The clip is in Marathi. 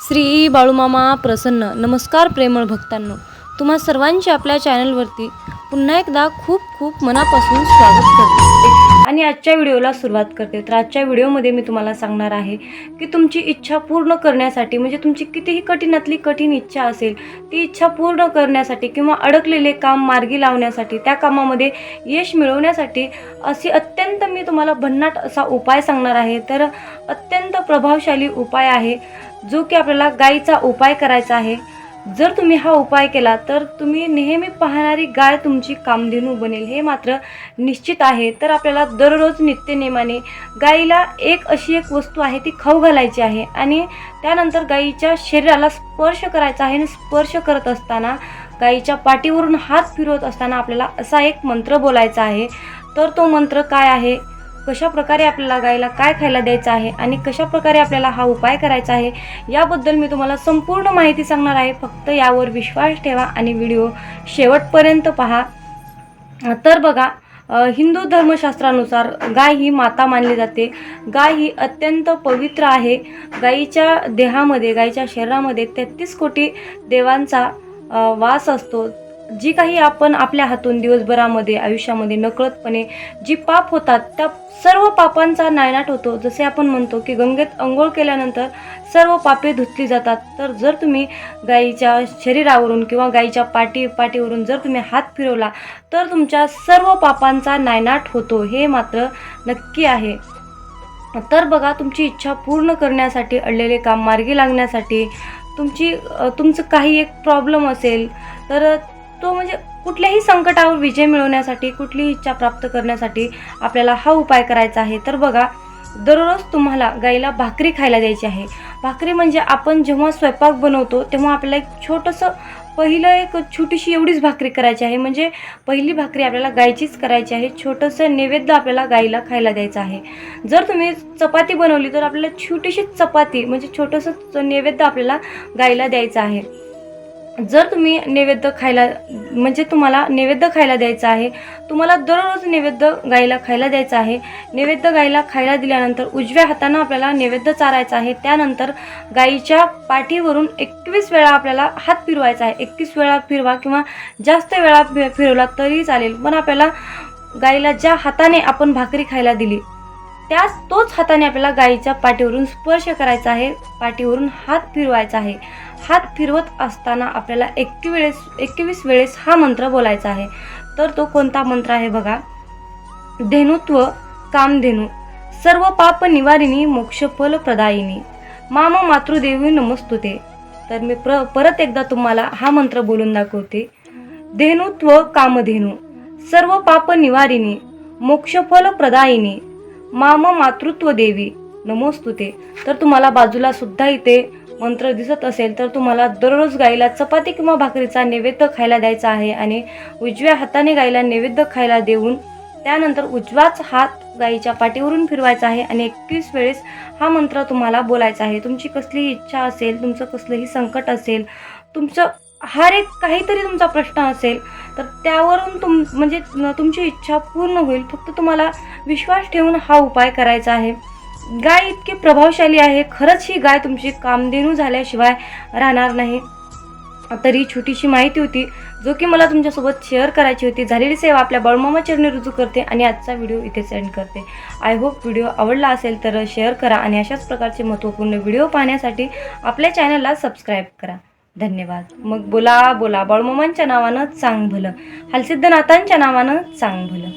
श्री बाळूमामा प्रसन्न. नमस्कार प्रेमळ भक्तांनो. तुम्हा सर्वांचे आपल्या चॅनलवरती पुन्हा एकदा खूप खूप मनापासून स्वागत करते. आणि आजच्या व्हिडिओला सुरुवात करते. तर आजच्या व्हिडिओमध्ये मी तुम्हाला सांगणार आहे की तुमची इच्छा पूर्ण करण्यासाठी म्हणजे तुमची कितीही कठीणातली कठीण इच्छा असेल ती इच्छा पूर्ण करण्यासाठी किंवा अडकलेले काम मार्गी लावण्यासाठी त्या कामामध्ये यश मिळवण्यासाठी असे अत्यंत मी तुम्हाला भन्नाट असा उपाय सांगणार आहे. तर अत्यंत प्रभावशाली उपाय आहे. जो की आपल्याला गायीचा उपाय करायचा आहे. जर तुम्ही हा उपाय केला तर तुम्ही नेहमी पाहणारी गाय तुमची कामधेनू बनेल. हे मात्र निश्चित आहे. तर आपल्याला दररोज नित्यनेमाने गाईला एक अशी एक वस्तू आहे ती खाऊ घालायची आहे आणि त्यानंतर गाईच्या शरीराला स्पर्श करायचा आहे आणि स्पर्श करत असताना गाईच्या पाठीवरून हात फिरवत असताना आपल्याला असा एक मंत्र बोलायचा आहे. तर तो मंत्र काय आहे? कशा प्रकारे आपल्याला गायला काय खायला द्यायचं आहे आणि कशा प्रकारे आपल्याला हा उपाय करायचा आहे याबद्दल मी तुम्हाला संपूर्ण माहिती सांगणार आहे. फक्त यावर विश्वास ठेवा आणि व्हिडिओ शेवटपर्यंत पहा. तर बघा हिंदू धर्मशास्त्रानुसार गाय ही माता मानली जाते. गाय ही अत्यंत पवित्र आहे. गायीच्या देहामध्ये गायीच्या शरीरामध्ये तेहतीस कोटी देवांचा वास असतो. जी काही आपण आपल्या हातून दिवसभरामध्ये आयुष्यामध्ये नकळतपणे जी पाप होतात त्या सर्व पापांचा नायनाट होतो. जसे आपण म्हणतो की गंगेत अंघोळ केल्यानंतर सर्व पापे धुतली जातात. तर जर तुम्ही गाईच्या शरीरावरून किंवा गाईच्या पाठी पाठीवरून जर तुम्ही हात फिरवला तर तुमच्या सर्व पापांचा नायनाट होतो. हे मात्र नक्की आहे. तर बघा तुमची इच्छा पूर्ण करण्यासाठी अडलेले काम मार्गी लागण्यासाठी तुमची तुमचं काही एक प्रॉब्लेम असेल तर तो म्हणजे कुठल्याही संकटावर विजय मिळवण्यासाठी कुठलीही इच्छा प्राप्त करण्यासाठी आपल्याला हा उपाय करायचा आहे. तर बघा दररोज तुम्हाला गाईला भाकरी खायला द्यायची आहे. भाकरी म्हणजे आपण जेव्हा स्वयंपाक बनवतो तेव्हा आपल्याला एक छोटंसं पहिलं एक छोटीशी एवढीच भाकरी करायची आहे. म्हणजे पहिली भाकरी आपल्याला गायचीच करायची आहे. छोटंसं नैवेद्य आपल्याला गाईला खायला द्यायचं आहे. जर तुम्ही चपाती बनवली तर आपल्याला छोटीशी चपाती म्हणजे छोटंसं नैवेद्य आपल्याला गाईला द्यायचं आहे. जर तुम्ही नैवेद्य खायला म्हणजे तुम्हाला नैवेद्य खायला द्यायचं आहे तुम्हाला दररोज नैवेद्य गाईला खायला द्यायचं आहे नैवेद्य गाईला खायला दिल्यानंतर उजव्या हातानं आपल्याला नैवेद्य चारायचा आहे त्यानंतर गाईच्या पाठीवरून एकवीस वेळा आपल्याला हात फिरवायचा आहे एकवीस वेळा फिरवा किंवा जास्त वेळा फिरवला तरी चालेल. पण आपल्याला गाईला ज्या हाताने आपण भाकरी खायला दिली त्याच तोच हाताने आपल्याला गाईच्या पाठीवरून स्पर्श करायचा आहे. पाठीवरून हात फिरवायचा आहे. हात फिरवत असताना आपल्याला एकवी वेळेस एकवीस वेळेस हा मंत्र बोलायचा आहे. तर तो कोणता मंत्र आहे बघा? धेनुत्व कामधेनू. सर्व पाप निवारिणी मोक्षफल प्रदायिनी. माम मातृदेवी नमस्तुते. तर मी प्र परत एकदा तुम्हाला हा मंत्र बोलून दाखवते. धेनुत्व कामधेनू. सर्व पाप निवारिणी मोक्षफल प्रदायिनी. मामा मातृत्व देवी. नमोस्तुते तर तुम्हाला बाजूला सुद्धा इथे मंत्र दिसत असेल तर तुम्हाला दररोज गाईला चपाती किंवा भाकरीचा नैवेद्य खायला द्यायचा आहे आणि उजव्या हाताने गाईला नैवेद्य खायला देऊन त्यानंतर उजवाच हात गाईच्या पाठीवरून फिरवायचा आहे आणि एकवीस वेळेस हा मंत्र तुम्हाला बोलायचा आहे. तुमची कसलीही इच्छा असेल तुमचं कसलंही संकट असेल तुमचं हर एक काहीतरी तुमचा प्रश्न असेल तर त्यावरून तुम म्हणजे तुमची इच्छा पूर्ण होईल. फक्त तुम्हाला विश्वास ठेवून हा उपाय करायचा आहे. गाय इतकी प्रभावशाली आहे खरंच ही गाय तुमची कामधेनू झाल्याशिवाय राहणार नाही. तरी छोटीशी माहिती होती जो की मला तुमच्यासोबत शेअर करायची होती. झालेली सेवा आपल्या बळमामा चरणी रुजू करते आणि आजचा व्हिडिओ इथे सेंड करते. आय होप व्हिडिओ आवडला असेल तर शेअर करा आणि अशाच प्रकारचे महत्त्वपूर्ण व्हिडिओ पाहण्यासाठी आपल्या चॅनलला सबस्क्राईब करा. धन्यवाद. मग बोला बोला बाळमोमांच्या नावानं चांग भलं. हलसिद्धनाथांच्या नावानं चांग भलं.